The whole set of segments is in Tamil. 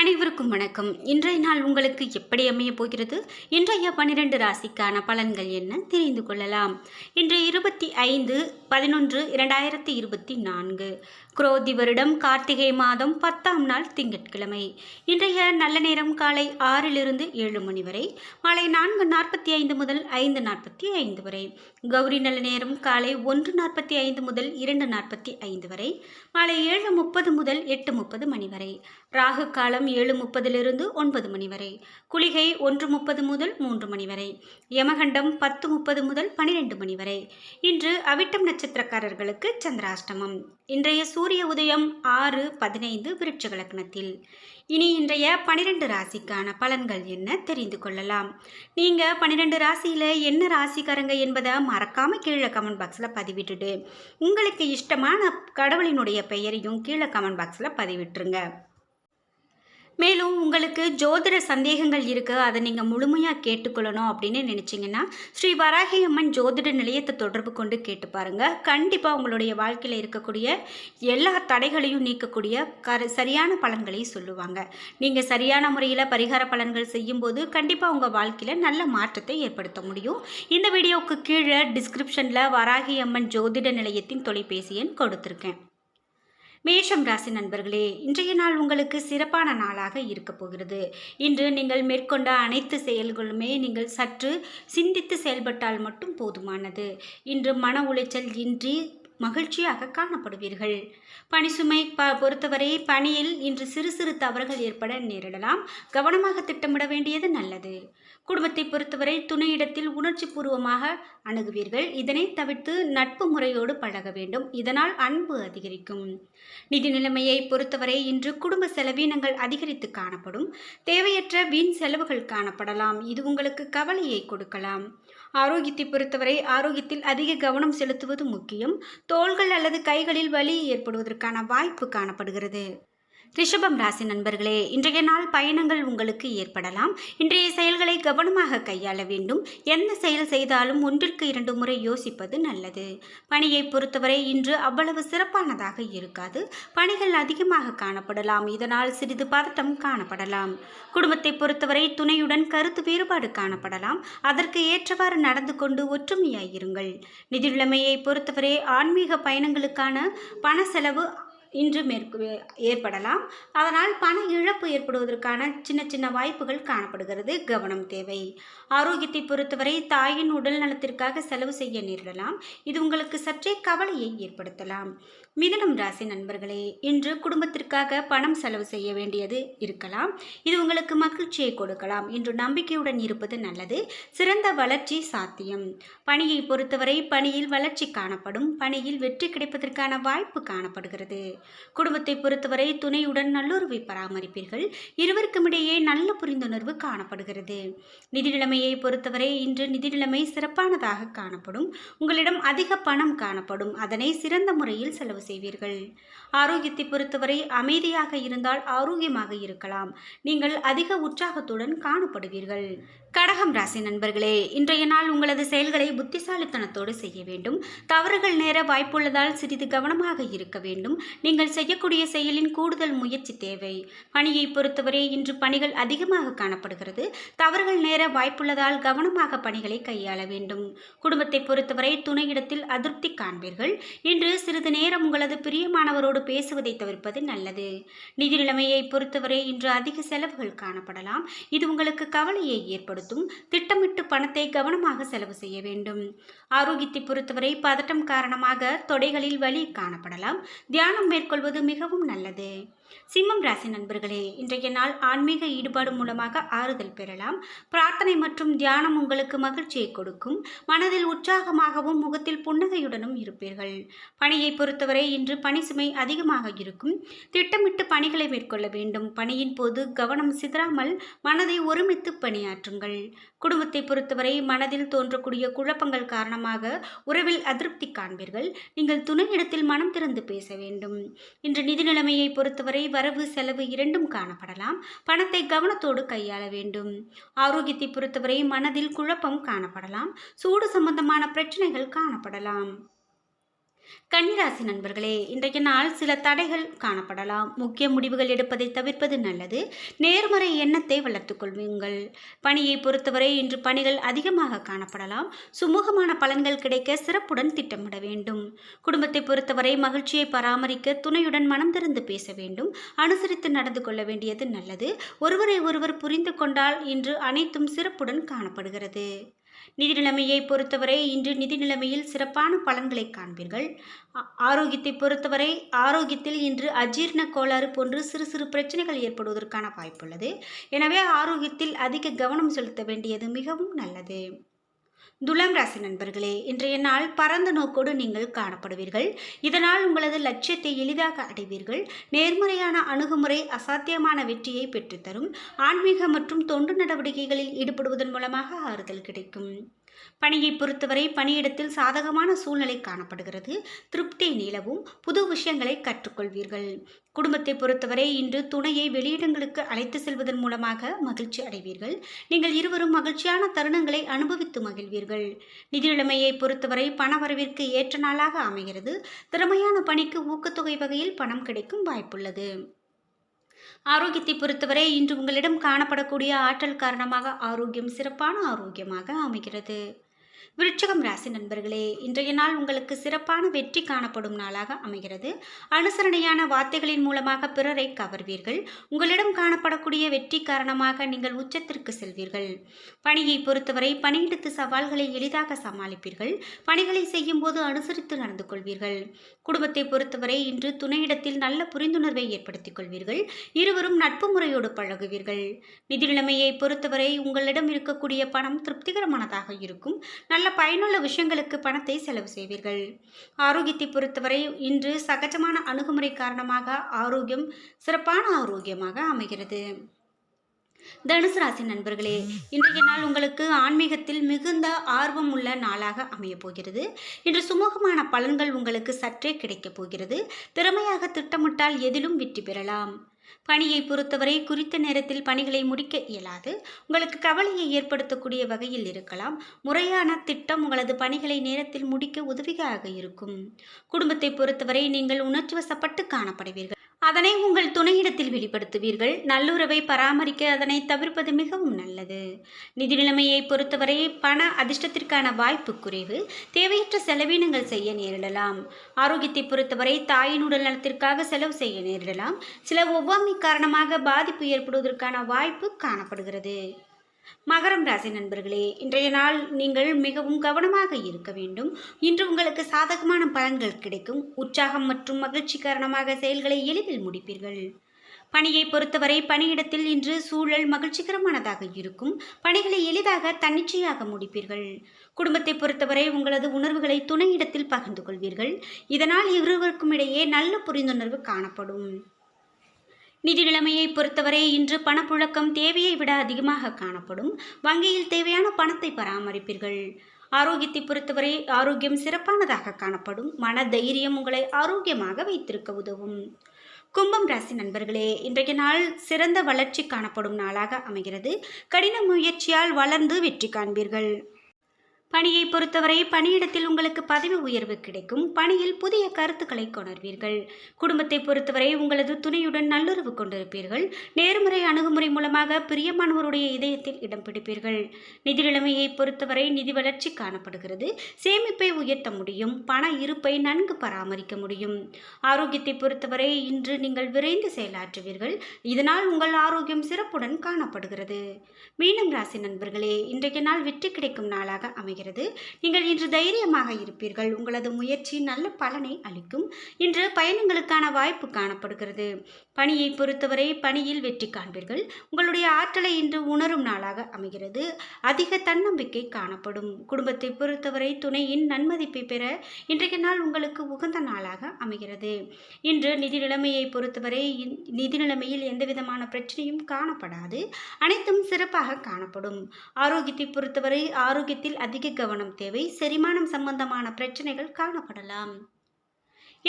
அனைவருக்கும் வணக்கம். இன்றைய நாள் உங்களுக்கு எப்படி அமைய போகிறது? இன்றைய பன்னிரண்டு ராசிக்கான பலன்கள் என்ன? தெரிந்து கொள்ளலாம். இன்று இருபத்தி ஐந்து பதினொன்று இரண்டாயிரத்தி இருபத்தி நான்கு. குரோதி வருடம் கார்த்திகை மாதம் பத்தாம் நாள் திங்கட்கிழமை. இன்றைய நல்ல நேரம் காலை ஆறிலிருந்து ஏழு மணி வரை மாலை நான்கு நாற்பத்தி ஐந்து முதல் ஐந்து நாற்பத்தி ஐந்து வரை கௌரி நல்ல நேரம் காலை ஒன்று நாற்பத்தி ஐந்து முதல் இரண்டு நாற்பத்தி ஐந்து வரை மாலை ஏழு முப்பது முதல் எட்டு முப்பது மணி வரை ராகு காலம் ஏழு முப்பதிலிருந்து ஒன்பது மணி வரை குளிகை ஒன்று முப்பது முதல் மூன்று மணி வரை யமகண்டம் பத்து முப்பது முதல் பனிரெண்டு மணி வரை. இன்று அவிட்டம் நட்சத்திரக்காரர்களுக்கு சந்திராஷ்டமம். இன்றைய சூரிய உதயம் ஆறு பதினைந்து விருட்ச லக்னத்தில் இனி இன்றைய பனிரெண்டு ராசிக்கான பலன்கள் என்ன தெரிந்து கொள்ளலாம். நீங்கள் பன்னிரெண்டு ராசியில் என்ன ராசிக்காரங்க என்பதை மறக்காமல் கீழே கமெண்ட் பாக்ஸில் பதிவிட்டுட்டு உங்களுக்கு இஷ்டமான கடவுளினுடைய பெயரையும் கீழே கமெண்ட் பாக்ஸில் பதிவிட்டுருங்க. மேலும் உங்களுக்கு ஜோதிட சந்தேகங்கள் இருக்குது அதை நீங்கள் முழுமையாக கேட்டுக்கொள்ளணும் அப்படின்னு நினச்சிங்கன்னா ஸ்ரீ வராகி அம்மன் ஜோதிட நிலையத்தை தொடர்பு கொண்டு கேட்டு பாருங்கள் கண்டிப்பாக உங்களுடைய வாழ்க்கையில் இருக்கக்கூடிய எல்லா தடைகளையும் நீக்கக்கூடிய கர சரியான பலன்களை சொல்லுவாங்க. நீங்கள் சரியான முறையில் பரிகார பலன்கள் செய்யும்போது கண்டிப்பாக உங்கள் வாழ்க்கையில் நல்ல மாற்றத்தை ஏற்படுத்த முடியும். இந்த வீடியோவுக்கு கீழே டிஸ்கிரிப்ஷனில் வராகி அம்மன் ஜோதிட நிலையத்தின் தொலைபேசி எண் கொடுத்துருக்கேன். மேஷம் ராசி நண்பர்களே இன்றைய நாள் உங்களுக்கு சிறப்பான நாளாக இருக்க போகிறது. இன்று நீங்கள் மேற்கொண்ட அனைத்து செயல்களுமே நீங்கள் சற்று சிந்தித்து செயல்பட்டால் மட்டும் போதுமானது. இன்று மன உளைச்சல் இன்றி மகிழ்ச்சியாக காணப்படுவீர்கள். பணிசுமை ப பொறுத்தவரை பணியில் இன்று சிறு சிறு தவறுகள் ஏற்பட நேரிடலாம். கவனமாக திட்டமிட வேண்டியது நல்லது. குடும்பத்தை பொறுத்தவரை துணையிடத்தில் உணர்ச்சி பூர்வமாக அணுகுவீர்கள். இதனை தவிர்த்து நட்பு முறையோடு பழக வேண்டும். இதனால் அன்பு அதிகரிக்கும். நிதி நிலைமையை பொறுத்தவரை இன்று குடும்ப செலவீனங்கள் அதிகரித்து காணப்படும். தேவையற்ற வீண் செலவுகள் காணப்படலாம். இது உங்களுக்கு கவலையை கொடுக்கலாம். ஆரோக்கியத்தை பொறுத்தவரை ஆரோக்கியத்தில் அதிக கவனம் செலுத்துவது முக்கியம். தோள்கள் அல்லது கைகளில் வலி ஏற்படுவதற்கான வாய்ப்பு காணப்படுகிறது. ரிஷபம் ராசி நண்பர்களே இன்றைய நாள் பயணங்கள் உங்களுக்கு ஏற்படலாம். இன்றைய செயல்களை கவனமாக கையாள வேண்டும். எந்த செயல் செய்தாலும் ஒன்றிற்கு இரண்டு முறை யோசிப்பது நல்லது. பணியை பொறுத்தவரை இன்று அவ்வளவு சிறப்பானதாக இருக்காது. பணிகள் அதிகமாக காணப்படலாம். இதனால் சிறிது பதட்டம் காணப்படலாம். குடும்பத்தை பொறுத்தவரை துணையுடன் கருத்து வேறுபாடு காணப்படலாம். அதற்கு ஏற்றவாறு நடந்து கொண்டு ஒற்றுமையாயிருங்கள் நிதி பொறுத்தவரை ஆன்மீக பயணங்களுக்கான பண செலவு இன்று மேற்கு ஏற்படலாம். அதனால் பண இழப்பு ஏற்படுவதற்கான சின்ன சின்ன வாய்ப்புகள் காணப்படுகிறது. கவனம் தேவை. ஆரோக்கியத்தை பொறுத்தவரை தாயின் உடல் நலத்திற்காக செலவு செய்ய நேரிடலாம். இது உங்களுக்கு சற்றே கவலையை ஏற்படுத்தலாம். மிதனம் ராசி நண்பர்களே இன்று குடும்பத்திற்காக பணம் செலவு செய்ய வேண்டியது இருக்கலாம். இது உங்களுக்கு மகிழ்ச்சியை கொடுக்கலாம். இன்று நம்பிக்கையுடன் இருப்பது நல்லது. சிறந்த வளர்ச்சி சாத்தியம். பணியை பொறுத்தவரை பணியில் வளர்ச்சி காணப்படும். பணியில் வெற்றி கிடைப்பதற்கான வாய்ப்பு காணப்படுகிறது. குடும்பத்தை பொறுத்தவரை துணையுடன் நல்லுறவை பராமரிப்பீர்கள். இருவருக்கும் இடையே நல்ல புரிந்துணர்வு காணப்படுகிறது. நிதி நிலைமையை பொறுத்தவரை இன்று நிதி நிலைமை சிறப்பானதாக காணப்படும். உங்களிடம் அதிக பணம் காணப்படும். அதனை சிறந்த முறையில் செலவு செய்வீர்கள். ஆரோக்கியத்தை பொறுத்தவரை அமைதியாக இருந்தால் ஆரோக்கியமாக இருக்கலாம். நீங்கள் அதிக உற்சாகத்துடன் காணப்படுவீர்கள். கடகம் ராசி நண்பர்களே இன்றைய நாள் உங்களது செயல்களை புத்திசாலித்தனத்தோடு செய்ய வேண்டும். தவறுகள் நேர வாய்ப்புள்ளதால் சிறிது கவனமாக இருக்க வேண்டும். நீங்கள் செய்யக்கூடிய செயலின் கூடுதல் முயற்சி தேவை. பணியை பொறுத்தவரை இன்று பணிகள் அதிகமாக காணப்படுகிறது. தவறுகள் நேர வாய்ப்பு உள்ளதால் கவனமாக பணிகளை கையாள வேண்டும். குடும்பத்தை பொறுத்தவரை துணையிடத்தில் அதிருப்தி காண்பீர்கள். இன்று சிறிது நேரம் உங்களது பிரியமானவரோடு பேசுவதை தவிர்ப்பது நல்லது. நிதி நிலைமையை பொறுத்தவரை இன்று அதிக செலவுகள் காணப்படலாம். இது உங்களுக்கு கவலையை ஏற்படுத்தும். திட்டமிட்டு பணத்தை கவனமாக செலவு செய்ய வேண்டும். ஆரோக்கியத்தை பொறுத்தவரை பதட்டம் காரணமாக தொடைகளில் வலி காணப்படலாம். தியானம் மேற்கொள்வது மிகவும் நல்லது. சிம்மம் ராசி நண்பர்களே இன்றைய நாள் ஆன்மீக ஈடுபாடு மூலமாக ஆறுதல் பெறலாம். பிரார்த்தனை மற்றும் தியானம் உங்களுக்கு மகிழ்ச்சியை கொடுக்கும். மனதில் உற்சாகமாகவும் முகத்தில் புன்னகையுடனும் இருப்பீர்கள். பணியை பொறுத்தவரை இன்று பணி சுமை அதிகமாக இருக்கும். திட்டமிட்டு பணிகளை மேற்கொள்ள வேண்டும். பணியின் போது கவனம் சிதறாமல் மனதை ஒருமித்து பணியாற்றுங்கள். குடும்பத்தை பொறுத்தவரை மனதில் தோன்றக்கூடிய குழப்பங்கள் காரணமாக உறவில் அதிருப்தி காண்பீர்கள். நீங்கள் துணையிடத்தில் மனம் திறந்து பேச வேண்டும். இன்று நிதி நிலைமையை பொறுத்தவரை வரவு செலவு இரண்டும் காணப்படலாம். பணத்தை கவனத்தோடு கையாள வேண்டும். ஆரோக்கியத்தை பொறுத்தவரை மனதில் குழப்பம் காணப்படலாம். சூடு சம்பந்தமான பிரச்சனைகள் காணப்படலாம். கன்னிராசி நண்பர்களே இன்றைய நாள் சில தடைகள் காணப்படலாம். முக்கிய முடிவுகள் எடுப்பதை தவிர்ப்பது நல்லது. நேர்மறை எண்ணத்தை வளர்த்துக்கொள்வீங்கள் பணியை பொறுத்தவரை இன்று பணிகள் அதிகமாக காணப்படலாம். சுமூகமான பலன்கள் கிடைக்க சிறப்புடன் திட்டமிட வேண்டும். குடும்பத்தை பொறுத்தவரை மகிழ்ச்சியை பராமரிக்க துணையுடன் மனம் திறந்து பேச வேண்டும். அனுசரித்து நடந்து கொள்ள வேண்டியது நல்லது. ஒருவரை ஒருவர் புரிந்து கொண்டால் இன்று அனைத்தும் சிறப்புடன் காணப்படுகிறது. நிதி நிலைமையை பொறுத்தவரை இன்று நிதி நிலைமையில் சிறப்பான பலன்களை காண்பீர்கள். ஆரோக்கியத்தை பொறுத்தவரை ஆரோக்கியத்தில் இன்று அஜீரண கோளாறு போன்று சிறு சிறு பிரச்சனைகள் ஏற்படுவதற்கான வாய்ப்புள்ளது. எனவே ஆரோக்கியத்தில் அதிக கவனம் செலுத்த வேண்டியது மிகவும் நல்லது. துலாம் ராசி நண்பர்களே இன்றைய நாள் பரந்த நோக்கோடு நீங்கள் காணப்படுவீர்கள். இதனால் உங்களது லட்சியத்தை எளிதாக அடைவீர்கள். நேர்முறையான அணுகுமுறை அசாத்தியமான வெற்றியை பெற்றுத்தரும். ஆன்மீக மற்றும் தொண்டு நடவடிக்கைகளில் ஈடுபடுவதன் மூலமாக ஆறுதல் கிடைக்கும். பணியை பொறுத்தவரை பணியிடத்தில் சாதகமான சூழ்நிலை காணப்படுகிறது. திருப்தி நிலவும். புது விஷயங்களை கற்றுக்கொள்வீர்கள். குடும்பத்தை பொறுத்தவரை இன்று துணையை வெளியிடங்களுக்கு அழைத்து செல்வதன் மூலமாக மகிழ்ச்சி அடைவீர்கள். நீங்கள் இருவரும் மகிழ்ச்சியான தருணங்களை அனுபவித்து மகிழ்வீர்கள். நிதி நிலைமையை பொறுத்தவரை பணவரவிற்கு ஏற்ற நாளாக அமைகிறது. திறமையான பணிக்கு ஊக்கத்தொகை வகையில் பணம் கிடைக்கும் வாய்ப்புள்ளது. ஆரோக்கியத்தை பொறுத்தவரை இன்று உங்களிடம் காணப்படக்கூடிய ஆற்றல் காரணமாக ஆரோக்கியம் சிறப்பான ஆரோக்கியமாக அமைகிறது. விருட்சகம் ராசி நண்பர்களே இன்றைய நாள் உங்களுக்கு சிறப்பான வெற்றி காணப்படும் நாளாக அமைகிறது. அனுசரணையான வார்த்தைகளின் மூலமாக பிறரை கவர்வீர்கள். உங்களிடம் காணப்படக்கூடிய வெற்றி காரணமாக நீங்கள் உச்சத்திற்கு செல்வீர்கள். பணியை பொறுத்தவரை பணியிடத்து சவால்களை எளிதாக சமாளிப்பீர்கள். பணிகளை செய்யும் போது அனுசரித்து நடந்து கொள்வீர்கள். குடும்பத்தை பொறுத்தவரை இன்று துணையிடத்தில் நல்ல புரிந்துணர்வை ஏற்படுத்திக் கொள்வீர்கள். இருவரும் நட்பு முறையோடு பழகுவீர்கள். நிதி நிலைமையை பொறுத்தவரை உங்களிடம் இருக்கக்கூடிய பணம் திருப்திகரமானதாக இருக்கும். நல்ல பயனுள்ள விஷயங்களுக்கு பணத்தை செலவு செய்வீர்கள். ஆரோக்கியத்தை பொறுத்தவரை இன்று சகஜமான அணுகுமுறை காரணமாக ஆரோக்கியம் சிறப்பான ஆரோக்கியமாக அமைகிறது. தனுசு ராசி நண்பர்களே இன்றைய நாள் உங்களுக்கு ஆன்மீகத்தில் மிகுந்த ஆர்வம் உள்ள நாளாக அமையப் போகிறது. இன்று சுமூகமான பலன்கள் உங்களுக்கு சற்றே கிடைக்கப் போகிறது. திறமையாக திட்டமிட்டால் எதிலும் வெற்றி பெறலாம். பணியை பொறுத்தவரை குறித்த நேரத்தில் பணிகளை முடிக்க இயலாது. உங்களுக்கு கவலையை ஏற்படுத்தக்கூடிய வகையில் இருக்கலாம். முறையான திட்டம் உங்களது பணிகளை நேரத்தில் முடிக்க உதவியாக இருக்கும். குடும்பத்தை பொறுத்தவரை நீங்கள் உணர்ச்சிவசப்பட்டு காணப்படுவீர்கள். அதனை உங்கள் துணையிடத்தில் வெளிப்படுத்துவீர்கள். நல்லுறவை பராமரிக்க அதனை தவிர்ப்பது மிகவும் நல்லது. நிதி நிலைமையை பொறுத்தவரை பண அதிர்ஷ்டத்திற்கான வாய்ப்பு குறைவு. தேவையற்ற செலவினங்கள் செய்ய நேரிடலாம். ஆரோக்கியத்தை பொறுத்தவரை தாயின் உடல் நலத்திற்காக செலவு செய்ய நேரிடலாம். சில ஒவ்வாமை காரணமாக பாதிப்பு ஏற்படுவதற்கான வாய்ப்பு காணப்படுகிறது. மகரம் ராசி நண்பர்களே இன்றைய நாள் நீங்கள் மிகவும் கவனமாக இருக்க வேண்டும். இன்று உங்களுக்கு சாதகமான பலன்கள் கிடைக்கும். உற்சாகம் மற்றும் மகிழ்ச்சி காரணமாக செயல்களை எளிதில் முடிப்பீர்கள். பணியை பொறுத்தவரை பணியிடத்தில் இன்று சூழல் மகிழ்ச்சிகரமானதாக இருக்கும். பணிகளை எளிதாக தன்னிச்சையாக முடிப்பீர்கள். குடும்பத்தை பொறுத்தவரை உங்களது உணர்வுகளை துணையிடத்தில் பகிர்ந்து கொள்வீர்கள். இதனால் இருவருக்கும் இடையே நல்ல புரிந்துணர்வு காணப்படும். நிதி நிலைமையை பொறுத்தவரை இன்று பணப்புழக்கம் தேவையை விட அதிகமாக காணப்படும். வங்கியில் தேவையான பணத்தை பராமரிப்பீர்கள். ஆரோக்கியத்தை பொறுத்தவரை ஆரோக்கியம் சிறப்பானதாக காணப்படும். மன தைரியம் உங்களை ஆரோக்கியமாக வைத்திருக்க உதவும். கும்பம் ராசி நண்பர்களே இன்றைய நாள் சிறந்த வளர்ச்சி காணப்படும் நாளாக அமைகிறது. கடின முயற்சியால் வளர்ந்து வெற்றி காண்பீர்கள். பணியை பொறுத்தவரை பணியிடத்தில் உங்களுக்கு பதவி உயர்வு கிடைக்கும். பணியில் புதிய கருத்துக்களை கொணர்வீர்கள். குடும்பத்தை பொறுத்தவரை உங்களது துணையுடன் நல்லுறவு கொண்டிருப்பீர்கள். நேர்முறை அணுகுமுறை மூலமாக பிரியமானவருடைய இதயத்தில் இடம் பிடிப்பீர்கள். நிதி நிலைமையை பொறுத்தவரை நிதி வளர்ச்சி காணப்படுகிறது. சேமிப்பை உயர்த்த முடியும். பண இருப்பை நன்கு பராமரிக்க முடியும். ஆரோக்கியத்தை பொறுத்தவரை இன்று நீங்கள் விரைந்து செயலாற்றுவீர்கள். இதனால் உங்கள் ஆரோக்கியம் சிறப்புடன் காணப்படுகிறது. மீனம் ராசி நண்பர்களே இன்றைய நாள் வெற்றி கிடைக்கும் நாளாக அமைகிறது நீங்கள் இன்று தைரியமாக இருப்பீர்கள். உங்களது முயற்சி நல்ல பலனை அளிக்கும். இன்று பயணங்களுக்கான வாய்ப்பு காணப்படுகிறது. பணியை பொறுத்தவரை பணியில் வெற்றி காண்பீர்கள். உங்களுடைய ஆற்றலை இன்று உணரும் நாளாக அமைகிறது. அதிக தன்னம்பிக்கை காணப்படும். குடும்பத்தை பொறுத்தவரை துணையின் நன்மதிப்பை பெற இன்றைய நாள் உங்களுக்கு உகந்த நாளாக அமைகிறது. இன்று நிதி நிலைமையை பொறுத்தவரை நிதி நிலைமையில் எந்தவிதமான பிரச்சனையும் காணப்படாது. அனைத்தும் சிறப்பாக காணப்படும். ஆரோக்கியத்தை பொறுத்தவரை ஆரோக்கியத்தில் அதிக கவனம் தேவை செரிமானம் சம்பந்தமான பிரச்சனைகள் காணப்படலாம்.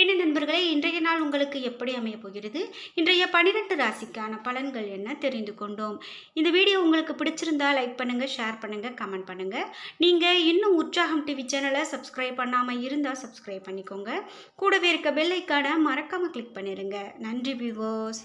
என்ன நண்பர்களே இன்றைய நாள் உங்களுக்கு எப்படி அமைய போகிறது? இன்றைய பன்னிரெண்டு ராசிக்கான பலன்கள் என்ன தெரிந்து கொண்டோம். இந்த வீடியோ உங்களுக்கு பிடிச்சிருந்தா லைக் பண்ணுங்கள் ஷேர் பண்ணுங்கள் கமெண்ட் பண்ணுங்கள் நீங்கள் இன்னும் உற்சாகம் டிவி சேனலை சப்ஸ்கிரைப் பண்ணாமல் இருந்தால் சப்ஸ்கிரைப் பண்ணிக்கோங்க. கூடவே இருக்க பெல் ஐக்கானை மறக்காமல் கிளிக் பண்ணிடுங்க நன்றி விவோஸ்